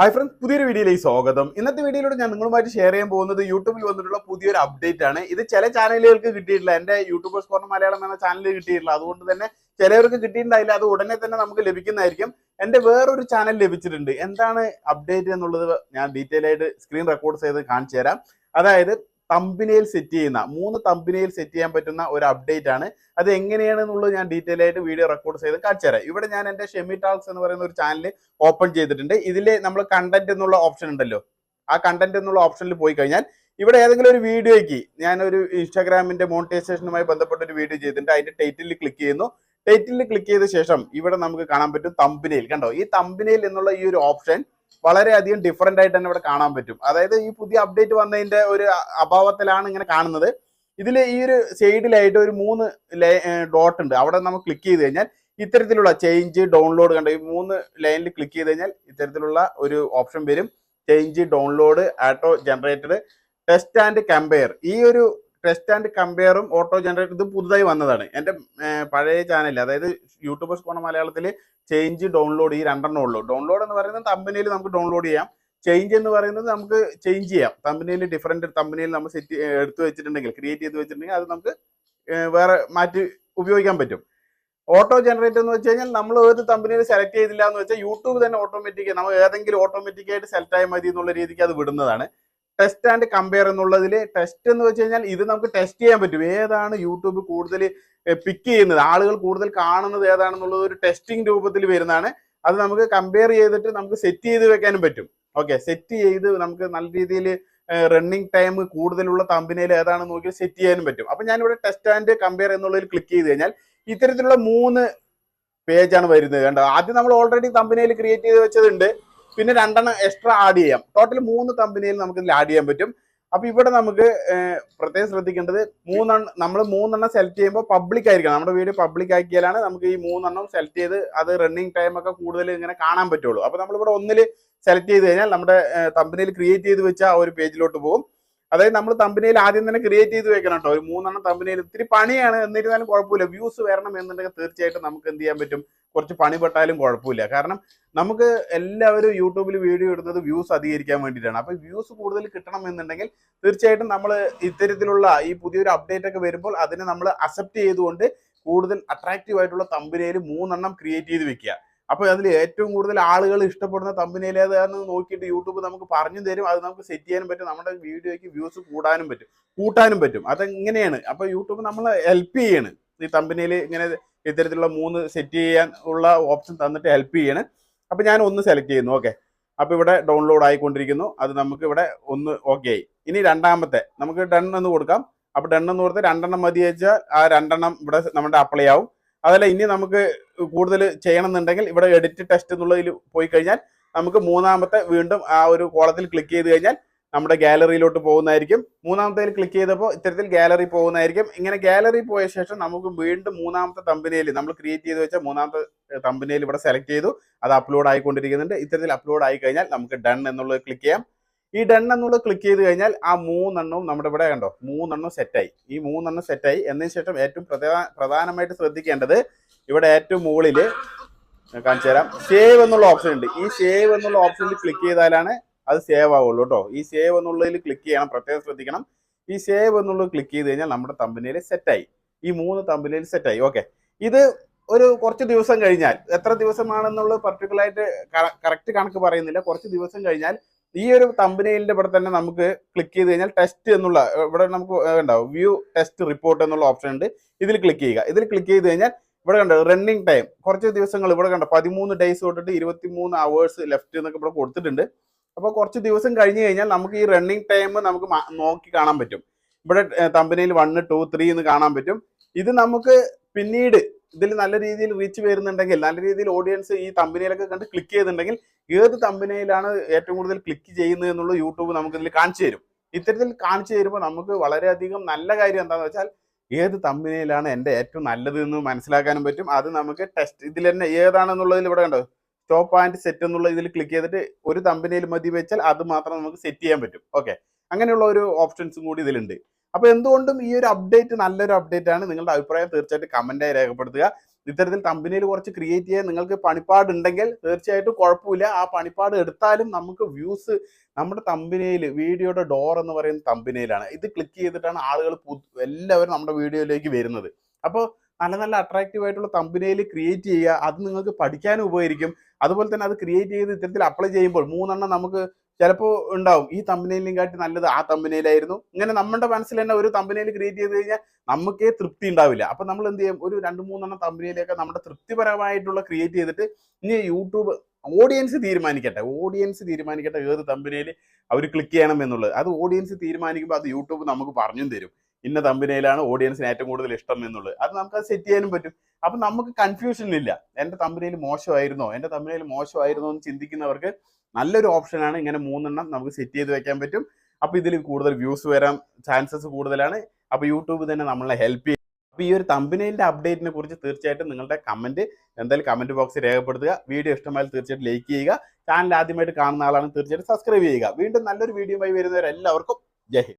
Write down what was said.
Hi friends പുതിയൊരു വീഡിയോയിലേക്ക് സ്വാഗതം. ഇന്നത്തെ വീഡിയോയിലൂടെ ഞാൻ നിങ്ങളുമായിട്ട് ഷെയർ ചെയ്യാൻ പോകുന്നത് യൂട്യൂബിൽ വന്നിട്ടുള്ള പുതിയൊരു അപ്ഡേറ്റ് ആണ്. ഇത് ചില ചാനലുകൾക്ക് കിട്ടിയിട്ടില്ല. എന്റെ യൂട്യൂബേഴ്സ് കോർണർ മലയാളം എന്ന ചാനലിൽ കിട്ടിയിട്ടില്ല. അതുകൊണ്ട് തന്നെ ചിലവർക്ക് കിട്ടിയിട്ടുണ്ടായില്ല. അത് ഉടനെ തന്നെ നമുക്ക് ലഭിക്കുന്നതായിരിക്കും. എന്റെ വേറൊരു ചാനൽ ലഭിച്ചിട്ടുണ്ട്. എന്താണ് അപ്ഡേറ്റ് എന്നുള്ളത് ഞാൻ ഡീറ്റെയിൽ ആയിട്ട് സ്ക്രീൻ റെക്കോർഡ് ചെയ്ത് കാണിച്ചു തരാം. അതായത് തമ്പിനയിൽ സെറ്റ് ചെയ്യുന്ന മൂന്ന് തമ്പിനയിൽ സെറ്റ് ചെയ്യാൻ പറ്റുന്ന ഒരു അപ്ഡേറ്റ് ആണ്. അത് എങ്ങനെയാണെന്നുള്ളത് ഞാൻ ഡീറ്റെയിൽ ആയിട്ട് വീഡിയോ റെക്കോർഡ് ചെയ്ത് കാണിച്ചു തരാം. ഇവിടെ ഞാൻ എന്റെ ഷെമി ടാക്സ് എന്ന് പറയുന്ന ഒരു ചാനൽ ഓപ്പൺ ചെയ്തിട്ടുണ്ട്. ഇതിൽ നമ്മൾ കണ്ടന്റ് എന്നുള്ള ഓപ്ഷൻ ഉണ്ടല്ലോ. ആ കണ്ടന്റ് എന്നുള്ള ഓപ്ഷനിൽ പോയി കഴിഞ്ഞാൽ ഇവിടെ ഏതെങ്കിലും ഒരു വീഡിയോയ്ക്ക് ഞാൻ ഒരു ഇൻസ്റ്റാഗ്രാമിന്റെ മോണിറ്റൈസേഷനുമായി ബന്ധപ്പെട്ട ഒരു വീഡിയോ ചെയ്തിട്ടുണ്ട്. അതിന്റെ ടൈറ്റിൽ ക്ലിക്ക് ചെയ്യുന്നു. ടൈറ്റിൽ ക്ലിക്ക് ചെയ്ത ശേഷം ഇവിടെ നമുക്ക് കാണാൻ പറ്റും തമ്പിനയിൽ കണ്ടോ? ഈ തമ്പിനയിൽ എന്നുള്ള ഈ ഒരു ഓപ്ഷൻ വളരെയധികം ഡിഫറെന്റ് ആയിട്ട് തന്നെ ഇവിടെ കാണാൻ പറ്റും. അതായത് ഈ പുതിയ അപ്ഡേറ്റ് വന്നതിന്റെ ഒരു അഭാവത്തിലാണ് ഇങ്ങനെ കാണുന്നത്. ഇതിൽ ഈ ഒരു സൈഡിലായിട്ട് ഒരു മൂന്ന് ഡോട്ട് ഉണ്ട്. അവിടെ നമ്മൾ ക്ലിക്ക് ചെയ്ത് കഴിഞ്ഞാൽ ഇത്തരത്തിലുള്ള ചേഞ്ച് ഡൗൺലോഡ് കണ്ട? ഈ മൂന്ന് ലൈനിൽ ക്ലിക്ക് ചെയ്ത് കഴിഞ്ഞാൽ ഇത്തരത്തിലുള്ള ഒരു ഓപ്ഷൻ വരും. Change download auto generated test and compare ഈ ഒരു ടെസ്റ്റ് ആൻഡ് കമ്പയറും ഓട്ടോ ജനറേറ്റർ ഇത് പുതുതായി വന്നതാണ്. എന്റെ പഴയ ചാനൽ അതായത് യൂട്യൂബേഴ്സ് കോണ മലയാളത്തിൽ ചേഞ്ച് ഡൗൺലോഡ് ഈ രണ്ടെണ്ണം ഉള്ളൂ. ഡൗൺലോഡ് എന്ന് പറയുന്നത് തമ്പനിയിൽ നമുക്ക് ഡൗൺലോഡ് ചെയ്യാം. ചേഞ്ച് എന്ന് പറയുന്നത് നമുക്ക് ചേഞ്ച് ചെയ്യാം. തമ്പനിയിൽ ഡിഫറെന്റ് തമ്പനിയിൽ നമ്മൾ സെറ്റ് എടുത്തു വെച്ചിട്ടുണ്ടെങ്കിൽ ക്രിയേറ്റ് ചെയ്ത് വെച്ചിട്ടുണ്ടെങ്കിൽ അത് നമുക്ക് വേറെ മാറ്റി ഉപയോഗിക്കാൻ പറ്റും. ഓട്ടോ ജനറേറ്റർ എന്ന് വെച്ച് കഴിഞ്ഞാൽ നമ്മൾ ഏത് കമ്പനിയിൽ സെലക്ട് ചെയ്തില്ല എന്ന് വെച്ചാൽ യൂട്യൂബ് തന്നെ ഓട്ടോമാറ്റിക് നമ്മൾ ഏതെങ്കിലും ഓട്ടോമാറ്റിക്കായിട്ട് സെലക്ട് ആയാൽ മതി എന്നുള്ള രീതിക്ക് അത് വിടുന്നതാണ്. ടെസ്റ്റ് ആൻഡ് കമ്പയർ എന്നുള്ളതിൽ ടെസ്റ്റ് എന്ന് വെച്ച് കഴിഞ്ഞാൽ ഇത് നമുക്ക് ടെസ്റ്റ് ചെയ്യാൻ പറ്റും. ഏതാണ് യൂട്യൂബ് കൂടുതൽ പിക്ക് ചെയ്യുന്നത്? ആളുകൾ കൂടുതൽ കാണുന്നത് ഏതാണെന്നുള്ളത് ഒരു ടെസ്റ്റിംഗ് രൂപത്തിൽ വരുന്നതാണ്. അത് നമുക്ക് കമ്പയർ ചെയ്തിട്ട് നമുക്ക് സെറ്റ് ചെയ്ത് വെക്കാനും പറ്റും. ഓക്കെ സെറ്റ് ചെയ്ത് നമുക്ക് നല്ല രീതിയിൽ റണ്ണിങ് ടൈം കൂടുതലുള്ള തമ്പിനയിൽ ഏതാണെന്ന് നോക്കി സെറ്റ് ചെയ്യാനും പറ്റും. അപ്പൊ ഞാനിവിടെ ടെസ്റ്റ് ആൻഡ് കമ്പയർ എന്നുള്ളതിൽ ക്ലിക്ക് ചെയ്ത് കഴിഞ്ഞാൽ ഇത്തരത്തിലുള്ള മൂന്ന് പേജാണ് വരുന്നത്. കണ്ടോ? ആദ്യം നമ്മൾ ഓൾറെഡി തമ്പിനയിൽ ക്രിയേറ്റ് ചെയ്ത് വെച്ചതുണ്ട്. പിന്നെ രണ്ടെണ്ണം എക്സ്ട്രാ ആഡ് ചെയ്യാം. ടോട്ടൽ മൂന്ന് കമ്പനിയിൽ നമുക്ക് ഇതിൽ ആഡ് ചെയ്യാൻ പറ്റും. അപ്പൊ ഇവിടെ നമുക്ക് പ്രത്യേകം ശ്രദ്ധിക്കേണ്ടത് മൂന്നെണ്ണം നമ്മൾ മൂന്നെണ്ണം സെലക്ട് ചെയ്യുമ്പോൾ പബ്ലിക് ആയിരിക്കണം. നമ്മുടെ വീഡിയോ പബ്ലിക് ആക്കിയാലാണ് നമുക്ക് ഈ മൂന്നെണ്ണം സെലക്ട് ചെയ്ത് അത് റണ്ണിങ് ടൈം ഒക്കെ കൂടുതൽ ഇങ്ങനെ കാണാൻ പറ്റുള്ളൂ. അപ്പൊ നമ്മളിവിടെ ഒന്നിൽ സെലക്ട് ചെയ്ത് കഴിഞ്ഞാൽ നമ്മുടെ കമ്പനിയിൽ ക്രിയേറ്റ് ചെയ്ത് വെച്ച ആ ഒരു പേജിലോട്ട് പോകും. അതായത് നമ്മൾ തമ്പനിയിൽ ആദ്യം തന്നെ ക്രിയേറ്റ് ചെയ്ത് വെക്കണം കേട്ടോ ഒരു മൂന്നെണ്ണം തമ്പനിയിൽ ഇത്തിരി പണിയാണ്. എന്നിരുന്നാലും കുഴപ്പമില്ല. വ്യൂസ് വരണം എന്നുണ്ടെങ്കിൽ തീർച്ചയായിട്ടും നമുക്ക് എന്ത് ചെയ്യാൻ പറ്റും? കുറച്ച് പണി പെട്ടാലും കുഴപ്പമില്ല. കാരണം നമുക്ക് എല്ലാവരും യൂട്യൂബിൽ വീഡിയോ ഇടുന്നത് വ്യൂസ് അധികരിക്കാൻ വേണ്ടിയിട്ടാണ്. അപ്പോൾ വ്യൂസ് കൂടുതൽ കിട്ടണം എന്നുണ്ടെങ്കിൽ തീർച്ചയായിട്ടും നമ്മൾ ഇത്തരത്തിലുള്ള ഈ പുതിയൊരു അപ്ഡേറ്റ് ഒക്കെ വരുമ്പോൾ അതിനെ നമ്മൾ അക്സെപ്റ്റ് ചെയ്തുകൊണ്ട് കൂടുതൽ അട്രാക്റ്റീവ് ആയിട്ടുള്ള തമ്പനയിൽ മൂന്നെണ്ണം ക്രിയേറ്റ് ചെയ്ത് വെക്കുക. അപ്പോൾ അതിൽ ഏറ്റവും കൂടുതൽ ആളുകൾ ഇഷ്ടപ്പെടുന്ന തമ്പനയിൽ ഏതാണെന്ന് നോക്കിയിട്ട് യൂട്യൂബ് നമുക്ക് പറഞ്ഞു തരും. അത് നമുക്ക് സെറ്റ് ചെയ്യാനും പറ്റും. നമ്മുടെ വീഡിയോയ്ക്ക് വ്യൂസ് കൂടാനും പറ്റും. കൂട്ടാനും പറ്റും. അതെങ്ങനെയാണ്? അപ്പോൾ യൂട്യൂബ് നമ്മളെ ഹെൽപ്പ് ചെയ്യാണ്. ഈ തമ്പനയിൽ ഇങ്ങനെ ഇത്തരത്തിലുള്ള മൂന്ന് സെറ്റ് ചെയ്യാൻ ഉള്ള ഓപ്ഷൻ തന്നിട്ട് ഹെൽപ്പ് ചെയ്യാണ്. അപ്പൊ ഞാൻ ഒന്ന് സെലക്ട് ചെയ്യുന്നു ഓക്കെ അപ്പോൾ ഇവിടെ ഡൗൺലോഡ് ആയിക്കൊണ്ടിരിക്കുന്നു. അത് നമുക്ക് ഇവിടെ ഒന്ന് ഓക്കെ ആയി. ഇനി രണ്ടാമത്തെ നമുക്ക് ഡൺ എന്ന് കൊടുക്കാം. അപ്പോൾ ഡൺ എന്ന് കൊടുത്ത് രണ്ടെണ്ണം മതി വെച്ചാൽ ആ രണ്ടെണ്ണം ഇവിടെ നമ്മുടെ അപ്ലൈ ആവും. അതല്ല ഇനി നമുക്ക് കൂടുതൽ ചെയ്യണം എന്നുണ്ടെങ്കിൽ ഇവിടെ എഡിറ്റ് ടെസ്റ്റ് എന്നുള്ളതിൽ പോയി കഴിഞ്ഞാൽ നമുക്ക് മൂന്നാമത്തെ വീണ്ടും ആ ഒരു കോളത്തിൽ ക്ലിക്ക് ചെയ്ത് കഴിഞ്ഞാൽ നമ്മുടെ ഗാലറിയിലോട്ട് പോകുന്നതായിരിക്കും. മൂന്നാമത്തേൽ ക്ലിക്ക് ചെയ്തപ്പോൾ ഇത്തരത്തിൽ ഗാലറി പോകുന്നതായിരിക്കും. ഇങ്ങനെ ഗാലറി പോയ ശേഷം നമുക്ക് വീണ്ടും മൂന്നാമത്തെ തമ്പനിയിൽ നമ്മൾ ക്രിയേറ്റ് ചെയ്ത് വെച്ച മൂന്നാമത്തെ തമ്പനയിൽ ഇവിടെ സെലക്ട് ചെയ്തു. അത് അപ്ലോഡ് ആയിക്കൊണ്ടിരിക്കുന്നുണ്ട്. ഇത്തരത്തിൽ അപ്ലോഡ് ആയി കഴിഞ്ഞാൽ നമുക്ക് ഡൺ എന്നുള്ളത് ക്ലിക്ക് ചെയ്യാം. ഈ ഡൺ എന്നുള്ളത് ക്ലിക്ക് ചെയ്ത് കഴിഞ്ഞാൽ ആ മൂന്നെണ്ണവും നമ്മുടെ ഇവിടെ കണ്ടോ? മൂന്നെണ്ണം സെറ്റായി ഈ മൂന്നെണ്ണം സെറ്റായി എന്നതിന് ശേഷം ഏറ്റവും പ്രധാന പ്രധാനമായിട്ട് ശ്രദ്ധിക്കേണ്ടത് ഇവിടെ ഏറ്റവും മുകളിൽ കാണിച്ചു തരാം. സേവ് എന്നുള്ള ഓപ്ഷൻ ഉണ്ട്. ഈ സേവ് എന്നുള്ള ഓപ്ഷനിൽ ക്ലിക്ക് ചെയ്താലാണ് അത് സേവ് ആവുള്ളൂ കേട്ടോ. ഈ സേവ് എന്നുള്ളതിൽ ക്ലിക്ക് ചെയ്യണം. പ്രത്യേകം ശ്രദ്ധിക്കണം. ഈ സേവ് എന്നുള്ളത് ക്ലിക്ക് ചെയ്ത് കഴിഞ്ഞാൽ നമ്മുടെ തമ്പനിയിൽ സെറ്റായി ഈ മൂന്ന് തമ്പനിയിൽ സെറ്റായി ഓക്കെ ഇത് ഒരു കുറച്ച് ദിവസം കഴിഞ്ഞാൽ എത്ര ദിവസമാണെന്നുള്ളത് പർട്ടിക്കുലറായിട്ട് കറക്റ്റ് കണക്ക് പറയുന്നില്ല. കുറച്ച് ദിവസം കഴിഞ്ഞാൽ ഈ ഒരു തമ്പനയിലിന്റെ ഇവിടെ തന്നെ നമുക്ക് ക്ലിക്ക് ചെയ്ത് കഴിഞ്ഞാൽ ടെസ്റ്റ് എന്നുള്ള ഇവിടെ നമുക്ക് ഉണ്ടാവും വ്യൂ ടെസ്റ്റ് റിപ്പോർട്ട് എന്നുള്ള ഓപ്ഷൻ ഉണ്ട്. ഇതിൽ ക്ലിക്ക് ചെയ്യുക. ഇതിൽ ക്ലിക്ക് ചെയ്ത് കഴിഞ്ഞാൽ ഇവിടെ കണ്ടോ റണ്ണിങ് ടൈം കുറച്ച് ദിവസങ്ങൾ ഇവിടെ കണ്ടോ പതിമൂന്ന് ഡേയ്സ് തൊട്ടിട്ട് ഇരുപത്തി മൂന്ന് അവേഴ്സ് ലെഫ്റ്റ് എന്നൊക്കെ ഇവിടെ കൊടുത്തിട്ടുണ്ട്. അപ്പോൾ കുറച്ച് ദിവസം കഴിഞ്ഞ് കഴിഞ്ഞാൽ നമുക്ക് ഈ റണ്ണിങ് ടൈം നമുക്ക് നോക്കി കാണാൻ പറ്റും. ഇവിടെ തമ്പനയിൽ വൺ ടു ത്രീ എന്ന് കാണാൻ പറ്റും. ഇത് നമുക്ക് പിന്നീട് ഇതിൽ നല്ല രീതിയിൽ റീച്ച് വരുന്നുണ്ടെങ്കിൽ നല്ല രീതിയിൽ ഓഡിയൻസ് ഈ തമ്പനിയിലൊക്കെ കണ്ട് ക്ലിക്ക് ചെയ്തിട്ടുണ്ടെങ്കിൽ ഏത് തമ്പനിയിലാണ് ഏറ്റവും കൂടുതൽ ക്ലിക്ക് ചെയ്യുന്നത് എന്നുള്ള യൂട്യൂബ് നമുക്ക് ഇതിൽ കാണിച്ചു തരും. ഇത്തരത്തിൽ കാണിച്ചു തരുമ്പോൾ നമുക്ക് വളരെയധികം നല്ല കാര്യം എന്താണെന്ന് വെച്ചാൽ ഏത് തമ്പനിയിലാണ് എന്റെ ഏറ്റവും നല്ലത് എന്ന് മനസ്സിലാക്കാനും പറ്റും. അത് നമുക്ക് ടെസ്റ്റ് ഇതിൽ തന്നെ ഏതാണെന്നുള്ളതിൽ ഇവിടെ കണ്ടോ? സ്റ്റോപ്പ് ആൻഡ് സെറ്റ് എന്നുള്ള ഇതിൽ ക്ലിക്ക് ചെയ്തിട്ട് ഒരു തമ്പനിയിൽ മതി വെച്ചാൽ അത് മാത്രം നമുക്ക് സെറ്റ് ചെയ്യാൻ പറ്റും. ഓക്കെ അങ്ങനെയുള്ള ഒരു ഓപ്ഷൻസും കൂടി ഇതിലുണ്ട്. അപ്പൊ എന്തുകൊണ്ടും ഈ ഒരു അപ്ഡേറ്റ് നല്ലൊരു അപ്ഡേറ്റ് ആണ്. നിങ്ങളുടെ അഭിപ്രായം തീർച്ചയായിട്ടും കമന്റായി രേഖപ്പെടുത്തുക. ഇത്തരത്തിൽ കമ്പനിയിൽ കുറച്ച് ക്രിയേറ്റ് ചെയ്യാൻ നിങ്ങൾക്ക് പണിപ്പാട് ഉണ്ടെങ്കിൽ തീർച്ചയായിട്ടും കുഴപ്പമില്ല. ആ പണിപ്പാട് എടുത്താലും നമുക്ക് വ്യൂസ് നമ്മുടെ തമ്പനയിൽ വീഡിയോയുടെ ഡോർ എന്ന് പറയുന്ന തമ്പനയിലാണ് ഇത് ക്ലിക്ക് ചെയ്തിട്ടാണ് ആളുകൾ എല്ലാവരും നമ്മുടെ വീഡിയോയിലേക്ക് വരുന്നത്. അപ്പോൾ നല്ല നല്ല അട്രാക്റ്റീവ് ആയിട്ടുള്ള തമ്പനയിൽ ക്രിയേറ്റ് ചെയ്യുക. അത് നിങ്ങൾക്ക് പഠിക്കാനും ഉപകരിക്കും. അതുപോലെ തന്നെ അത് ക്രിയേറ്റ് ചെയ്ത് ഇത്തരത്തിൽ അപ്ലൈ ചെയ്യുമ്പോൾ മൂന്നെണ്ണം നമുക്ക് ചിലപ്പോൾ ഉണ്ടാവും. ഈ തമ്പനയിലും കാട്ടി നല്ലത് ആ തമ്പനയിലായിരുന്നു ഇങ്ങനെ നമ്മുടെ മനസ്സിൽ തന്നെ ഒരു തമ്പനയിൽ ക്രിയേറ്റ് ചെയ്ത് കഴിഞ്ഞാൽ നമുക്കേ തൃപ്തി ഉണ്ടാവില്ല. അപ്പൊ നമ്മൾ എന്ത് ചെയ്യും? ഒരു രണ്ട് മൂന്നെണ്ണം തമ്പനയിലൊക്കെ നമ്മുടെ തൃപ്തിപരമായിട്ടുള്ള ക്രിയേറ്റ് ചെയ്തിട്ട് ഇനി യൂട്യൂബ് ഓഡിയൻസ് തീരുമാനിക്കട്ടെ. ഓഡിയൻസ് തീരുമാനിക്കട്ടെ ഏത് തമ്പനയിൽ അവർ ക്ലിക്ക് ചെയ്യണം എന്നുള്ളത്. അത് ഓഡിയൻസ് തീരുമാനിക്കുമ്പോൾ അത് യൂട്യൂബ് നമുക്ക് പറഞ്ഞും തരും. ഇന്ന തമ്പനയിലാണ് ഓഡിയൻസിന് ഏറ്റവും കൂടുതൽ ഇഷ്ടം എന്നുള്ളത്. അത് നമുക്ക് അത് സെറ്റ് ചെയ്യാനും പറ്റും. അപ്പൊ നമുക്ക് കൺഫ്യൂഷൻ ഇല്ല. എന്റെ തമ്പനയിൽ മോശമായിരുന്നോ? എന്റെ തമ്പനയിൽ മോശമായിരുന്നോ എന്ന് ചിന്തിക്കുന്നവർക്ക് നല്ലൊരു ഓപ്ഷനാണ് ഇങ്ങനെ മൂന്നെണ്ണം നമുക്ക് സെറ്റ് ചെയ്ത് വെക്കാൻ പറ്റും. അപ്പോൾ ഇതിൽ കൂടുതൽ വ്യൂസ് വരാൻ ചാൻസസ് കൂടുതലാണ്. അപ്പോൾ യൂട്യൂബ് തന്നെ നമ്മളെ ഹെൽപ്പ് ചെയ്യും. അപ്പോൾ ഈ ഒരു തമ്പനയിലിന്റെ അപ്ഡേറ്റിനെ കുറിച്ച് തീർച്ചയായിട്ടും നിങ്ങളുടെ കമന്റ് എന്തായാലും കമന്റ് ബോക്സിൽ രേഖപ്പെടുത്തുക. വീഡിയോ ഇഷ്ടമായാലും തീർച്ചയായിട്ടും ലൈക്ക് ചെയ്യുക. ചാനൽ ആദ്യമായിട്ട് കാണുന്ന ആളാണ് തീർച്ചയായിട്ടും സബ്സ്ക്രൈബ് ചെയ്യുക. വീണ്ടും നല്ലൊരു വീഡിയോ ആയി വരുന്നവരെല്ലാവർക്കും ജയ്